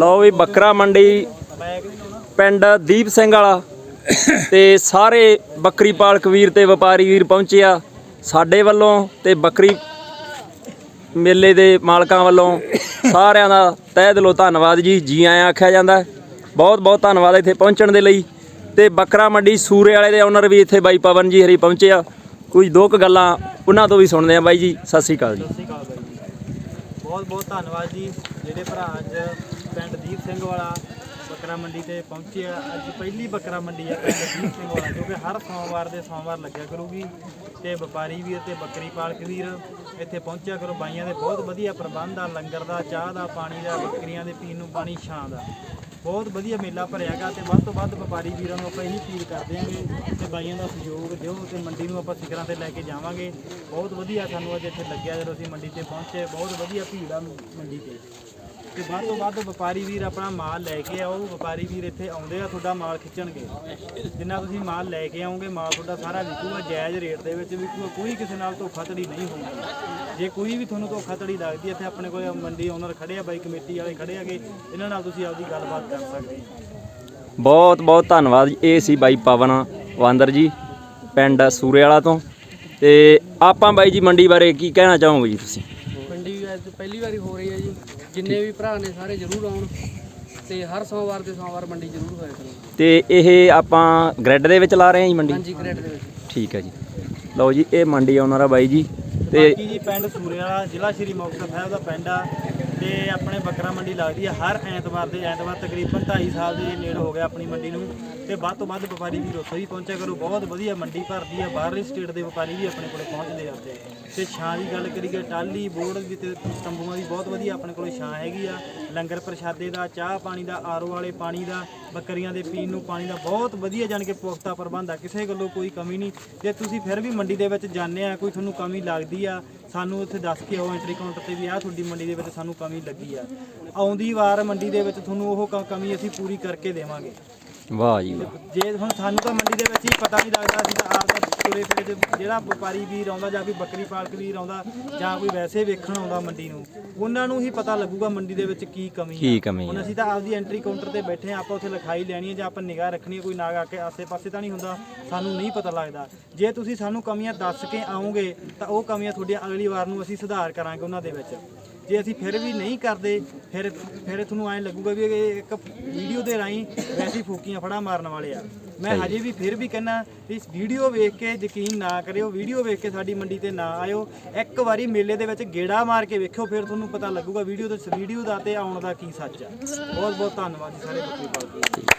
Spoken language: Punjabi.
ਲਓ ਵੀ ਬੱਕਰਾ ਮੰਡੀ ਪਿੰਡ ਦੀਪ ਸਿੰਘ ਵਾਲਾ। ਤੇ ਸਾਰੇ ਬੱਕਰੀ ਪਾਲਕ ਵੀਰ ਤੇ ਵਪਾਰੀ ਵੀਰ ਪਹੁੰਚੇ ਆ ਸਾਡੇ ਵੱਲੋਂ ਤੇ ਬੱਕਰੀ ਮੇਲੇ ਦੇ ਮਾਲਕਾਂ ਵੱਲੋਂ ਸਾਰਿਆਂ ਦਾ ਤਹਿ ਦਿਲੋਂ ਧੰਨਵਾਦ ਜੀ ਜੀ ਆਇਆਂ ਆਖਿਆ ਜਾਂਦਾ। ਬਹੁਤ ਬਹੁਤ ਧੰਨਵਾਦ ਇੱਥੇ ਪਹੁੰਚਣ ਦੇ ਲਈ। ਤੇ ਬੱਕਰਾ ਮੰਡੀ ਸੂਰੇ ਵਾਲੇ ਦੇ ਓਨਰ ਵੀ ਇੱਥੇ ਬਾਈ ਪਵਨ ਜੀ ਹਰੀ ਪਹੁੰਚੇ ਆ। ਕੁਝ ਦੋ ਕੁ ਗੱਲਾਂ ਉਹਨਾਂ ਤੋਂ ਵੀ ਸੁਣਦੇ ਆ ਬਾਈ ਜੀ, ਸਤਿ ਸ੍ਰੀ ਅਕਾਲ ਜੀ। ਜੀ। ਬਹੁਤ ਬਹੁਤ ਧੰਨਵਾਦ ਜੀ, ਜਿਹੜੇ ਭਰਾ ਅੱਜ ਪਿੰਡ ਦੀਪ ਸਿੰਘ ਵਾਲਾ ਬੱਕਰਾ ਮੰਡੀ ਤੇ ਪਹੁੰਚੇ ਆ। ਅੱਜ ਪਹਿਲੀ ਬੱਕਰਾ ਮੰਡੀ ਆ ਪਿੰਡ ਦੀਪ ਸਿੰਘ ਵਾਲਾ, ਕਿਉਂਕਿ ਹਰ ਸੋਮਵਾਰ ਦੇ ਸੋਮਵਾਰ ਲੱਗਿਆ ਕਰੂਗੀ ਤੇ ਵਪਾਰੀ ਵੀਰ ਤੇ ਬੱਕਰੀ ਪਾਲਕ ਵੀਰ ਇੱਥੇ ਪਹੁੰਚਿਆ ਕਰੋ। ਬਾਈਆਂ ਦੇ ਬਹੁਤ ਵਧੀਆ ਪ੍ਰਬੰਧ ਆ, ਲੰਗਰ ਦਾ, ਚਾਹ ਦਾ, ਪਾਣੀ ਦਾ, ਬੱਕਰੀਆਂ ਦੇ ਪੀਣ ਨੂੰ ਪਾਣੀ, ਛਾਂ ਦਾ। ਬਹੁਤ ਵਧੀਆ ਮੇਲਾ ਭਰਿਆਗਾ ਤੇ ਵੱਧ ਤੋਂ ਵੱਧ ਵਪਾਰੀ ਵੀਰਾਂ ਨੂੰ ਆਪਾਂ ਇਹੀ ਅਪੀਲ ਕਰਦੇ ਆਂਗੇ ਤੇ ਬਾਈਆਂ ਦਾ ਸਹਿਯੋਗ ਦਿਓ ਤੇ ਮੰਡੀ ਨੂੰ ਆਪਾਂ ਸਿਖਰਾਂ ਤੇ ਲੈ ਕੇ ਜਾਵਾਂਗੇ। ਬਹੁਤ ਵਧੀਆ ਸਾਨੂੰ ਅੱਜ ਇੱਥੇ ਲੱਗਿਆ ਜਦੋਂ ਅਸੀਂ ਮੰਡੀ ਤੇ ਪਹੁੰਚੇ। ਬਹੁਤ ਵਧੀਆ ਭੀੜ ਆ ਮੰਡੀ ਤੇ। ਤੇ ਵੱਧ ਤੋਂ ਵੱਧ ਵਪਾਰੀ ਵੀਰ ਆਪਣਾ ਮਾਲ ਲੈ ਕੇ ਆਓ। ਵਪਾਰੀ ਵੀਰ ਇੱਥੇ ਆਉਂਦੇ ਆ, ਤੁਹਾਡਾ ਮਾਲ ਖਿੱਚਣਗੇ। ਜਿੰਨਾ ਤੁਸੀਂ ਮਾਲ ਲੈ ਕੇ ਆਓਗੇ, ਮਾਲ ਤੁਹਾਡਾ ਸਾਰਾ ਵਿਕੂਗਾ। ਜਾਇਜ਼ ਰੇਟ ਦੇ ਵਿੱਚ ਵਿਕੂਗਾ। ਕੋਈ ਕਿਸੇ ਨਾਲ ਧੋਖਾਧੜੀ ਨਹੀਂ ਹੋਊਗੀ ਜੇ ਕੋਈ ਵੀ ਤੁਹਾਨੂੰ ਧੋਖਾਧੜੀ ਲੱਗਦੀ ਇੱਥੇ ਆਪਣੇ ਕੋਲ ਮੰਡੀ ਓਨਰ ਖੜੇ ਆ, ਬਾਈ ਕਮੇਟੀ ਵਾਲੇ ਖੜੇ ਹੈਗੇ, ਇਹਨਾਂ ਨਾਲ ਤੁਸੀਂ ਆਪਦੀ ਗੱਲਬਾਤ ਕਰ ਸਕਦੇ ਬਹੁਤ ਬਹੁਤ ਧੰਨਵਾਦ ਇਹ ਸੀ ਬਾਈ ਪਵਨ ਵਾਂਦਰ ਜੀ, ਪਿੰਡ ਸੂਰੇ ਵਾਲਾ ਤੋਂ। ਤੇ ਆਪਾਂ ਬਾਈ ਜੀ ਮੰਡੀ ਬਾਰੇ ਕੀ ਕਹਿਣਾ ਚਾਹੋਗੇ ਜੀ ਤੁਸੀਂ? ਅੱਜ ਪਹਿਲੀ ਵਾਰੀ ਹੋ ਰਹੀ ਹੈ ਜੀ। ਜਿੰਨੇ ਵੀ ਭਰਾ ਨੇ ਸਾਰੇ ਜ਼ਰੂਰ ਆਉਣ ਤੇ ਹਰ ਸੋਮਵਾਰ ਤੇ ਸੋਮਵਾਰ ਮੰਡੀ ਜ਼ਰੂਰ ਹੋਇਆ ਕਰੋ ਤੇ ਇਹ ਆਪਾਂ ਗ੍ਰਿਡ ਦੇ ਵਿੱਚ ਲਾ ਰਹੇ ਹਾਂ ਜੀ ਮੰਡੀ? ਹਾਂਜੀ ਗ੍ਰੇਡ ਦੇ ਵਿੱਚ। ਠੀਕ ਹੈ ਜੀ। ਲਓ ਜੀ ਇਹ ਮੰਡੀ ਓਨਰ ਆ ਬਾਈ ਜੀ ਤੇ ਬਾਕੀ ਜੀ ਪਿੰਡ ਸੂਰੇ ਵਾਲਾ ਜ਼ਿਲ੍ਹਾ ਸ਼੍ਰੀ ਮੁਕਤਸਰ ਸਾਹਿਬ ਦਾ ਪਿੰਡ ਆ। ਤੇ ਆਪਣੇ ਬੱਕਰਾ ਮੰਡੀ ਲੱਗਦੀ ਆ, ਹਰ ਐਤਵਾਰ ਦੇ ਐਤਵਾਰ ਤਕਰੀਬਨ 2.5 ਸਾਲ ਦੇ ਨੇੜੇ ਹੋ ਗਿਆ ਆਪਣੀ ਮੰਡੀ ਨੂੰ ਤੇ ਵੱਧ ਤੋਂ ਵੱਧ ਵਪਾਰੀ ਵੀ ਉੱਥੇ ਹੀ ਪਹੁੰਚਿਆ ਕਰੋ। ਬਹੁਤ ਵਧੀਆ ਮੰਡੀ ਭਰਦੀ ਆ, ਬਾਹਰਲੀ ਸਟੇਟ ਦੇ ਵਪਾਰੀ ਵੀ ਆਪਣੇ ਕੋਲੇ ਪਹੁੰਚਦੇ ਆ ਉੱਥੇ। ਤੇ ਛਾਂ ਦੀ ਗੱਲ ਕਰੀਏ ਟਾਲੀ ਬੋਰਡ ਦੀ ਤੇ ਤੰਬੂਆਂ ਦੀ ਬਹੁਤ ਵਧੀਆ ਆਪਣੇ ਕੋਲੇ ਛਾਂ ਹੈਗੀ ਆ। ਲੰਗਰ ਪ੍ਰਸ਼ਾਦੇ ਦਾ, ਚਾਹ ਪਾਣੀ ਦਾ, ਆਰੋ ਵਾਲੇ ਪਾਣੀ ਦਾ, ਬੱਕਰੀਆਂ ਦੇ ਪੀਣ ਨੂੰ ਪਾਣੀ ਦਾ ਬਹੁਤ ਵਧੀਆ ਜਾਣ ਕੇ ਪੁਖਤਾ ਪ੍ਰਬੰਧ ਆ, ਕਿਸੇ ਗੱਲੋਂ ਕੋਈ ਕਮੀ ਨਹੀਂ। ਜੇ ਤੁਸੀਂ ਫਿਰ ਵੀ ਮੰਡੀ ਦੇ ਵਿੱਚ ਜਾਂਦੇ ਆ, ਕੋਈ ਤੁਹਾਨੂੰ ਕਮੀ ਲੱਗਦੀ ਆ ਸਾਨੂੰ ਉੱਥੇ ਦੱਸ ਕੇ ਆਓ ਐਂਟਰੀ ਕਾਊਂਟਰ ਤੇ ਵੀ ਆਹ ਤੁਹਾਡੀ ਮੰਡੀ ਦੇ ਵਿੱਚ ਸਾਨੂੰ ਕਮੀ ਲੱਗੀ ਆ। ਆਉਂਦੀ ਵਾਰ ਮੰਡੀ ਦੇ ਵਿੱਚ ਤੁਹਾਨੂੰ ਉਹ ਕ- ਕਮੀ ਅਸੀਂ ਪੂਰੀ ਕਰਕੇ ਦੇਵਾਂਗੇ। ਵਾਹ ਜੀ ਵਾਹ। ਜੇ ਹੁਣ ਸਾਨੂੰ ਤਾਂ ਮੰਡੀ ਦੇ ਵਿੱਚ ਹੀ ਪਤਾ ਨਹੀਂ ਲੱਗਦਾ ਅਸੀਂ ਤਾਂ ਆਪ ਦਾ ਤੁਰੇ ਫਿਰੇ ਤੇ ਜਿਹੜਾ ਵਪਾਰੀ ਵੀਰ ਆਉਂਦਾ ਜਾਂ ਕੋਈ ਬੱਕਰੀ ਪਾਲਕ ਵੀਰ ਆਉਂਦਾ ਜਾਂ ਕੋਈ ਵੈਸੇ ਵੇਖਣ ਆਉਂਦਾ ਮੰਡੀ ਨੂੰ ਉਹਨਾਂ ਨੂੰ ਹੀ ਪਤਾ ਲੱਗੂਗਾ ਮੰਡੀ ਦੇ ਵਿੱਚ ਕੀ ਕਮੀ ਕੀ ਕਮੀ ਹੁਣ ਅਸੀਂ ਤਾਂ ਆਪਦੀ ਐਂਟਰੀ ਕਾਊਂਟਰ ਤੇ ਬੈਠੇ ਆ ਆਪਾਂ ਉੱਥੇ ਲਿਖਾਈ ਲੈਣੀ ਹੈ ਜਾਂ ਆਪਾਂ ਨਿਗਾਹ ਰੱਖਣੀ ਹੈ ਕੋਈ ਨਾਗ ਆ ਕੇ ਆਸੇ-ਪਾਸੇ ਤਾਂ ਨਹੀਂ ਹੁੰਦਾ ਸਾਨੂੰ ਨਹੀਂ ਪਤਾ ਲੱਗਦਾ। ਜੇ ਤੁਸੀਂ ਸਾਨੂੰ ਕਮੀਆਂ ਦੱਸ ਕੇ ਆਓਗੇ ਤਾਂ ਉਹ ਕਮੀਆਂ ਤੁਹਾਡੀਆਂ ਅਗਲੀ ਵਾਰ ਨੂੰ ਅਸੀਂ ਸੁਧਾਰ ਕਰਾਂਗੇ ਉਹਨਾਂ ਦੇ ਵਿੱਚ। ਜੇ ਅਸੀਂ ਫਿਰ ਵੀ ਨਹੀਂ ਕਰਦੇ ਫਿਰ ਫਿਰ ਤੁਹਾਨੂੰ ਐਂ ਲੱਗੂਗਾ ਵੀ ਇਹ ਇੱਕ ਵੀਡੀਓ ਦੇ ਰਾਹੀਂ ਵੈਸੀ ਫੂਕੀਆਂ ਫੜਾ ਮਾਰਨ ਵਾਲੇ ਆ। ਮੈਂ ਹਜੇ ਵੀ ਫਿਰ ਵੀ ਕਹਿੰਨਾ ਇਸ ਵੀਡੀਓ ਵੇਖ ਕੇ ਯਕੀਨ ਨਾ ਕਰਿਓ ਵੀਡੀਓ ਵੇਖ ਕੇ ਸਾਡੀ ਮੰਡੀ ਤੇ ਨਾ ਆਇਓ। ਇੱਕ ਵਾਰੀ ਮੇਲੇ ਦੇ ਵਿੱਚ ਗੇੜਾ ਮਾਰ ਕੇ ਵੇਖਿਓ ਫਿਰ ਤੁਹਾਨੂੰ ਪਤਾ ਲੱਗੂਗਾ ਵੀਡੀਓ ਤੋਂ ਵੀਡੀਓ ਦਾ ਤੇ ਆਉਣ ਦਾ ਕੀ ਸੱਚ ਆ। ਬਹੁਤ ਬਹੁਤ ਧੰਨਵਾਦ ਜੀ ਸਾਰੇ ਬੱਕਰੀ ਪਾਲਕ।